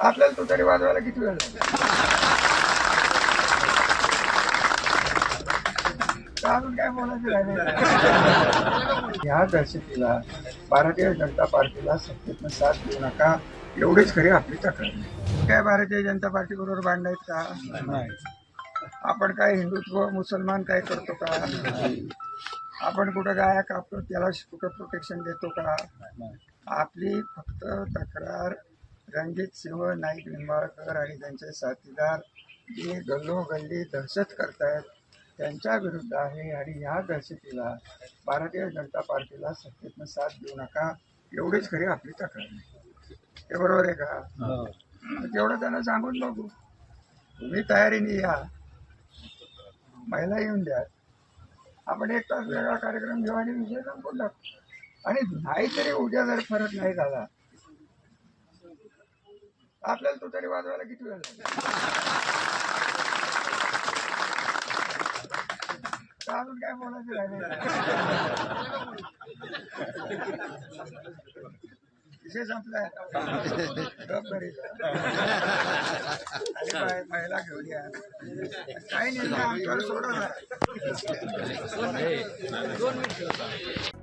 आपल्याला तो तरी वाजवायला किती वेळ लागला? अजून काय बोलायचं राहिले या दहशतीला भारतीय जनता पार्टीला सत्तेतनं साथ देऊ नका. एवढीच खरी आपली तक्रार. काय भारतीय जनता पार्टी बरोबर भांडायत का? आपण काय हिंदुत्व मुसलमान काय करतो का? आपण कुठं गाया कापतो त्याला कुठं प्रोटेक्शन देतो का? आपली फक्त तक्रार रणजित सिंह नाईक निंबाळकर आणि त्यांचे साथीदार जे गल्लोगल्ली दहशत करतायत त्यांच्या विरुद्ध आहे आणि या दहशतीला भारतीय जनता पार्टीला सत्तेतनं साथ देऊ नका एवढीच खरी आपली तक्रार आहे. हे बरोबर आहे का? मग तेवढं त्यांना सांगून बघू. तुम्ही तयारीने या. महिला येऊन द्या. आपण एक तास वेगळा कार्यक्रम घेऊ आणि विषय संपून टाकू. आणि नाहीतरी उद्या जर फरक नाही झाला आपल्याला तो तरी वाजवायला किती वेळ लागेल? अजून काय बोलायचं राहिले विषय संपलाय. महिला घेऊन या. काही नाही आमच्यावर दोन मिनिट.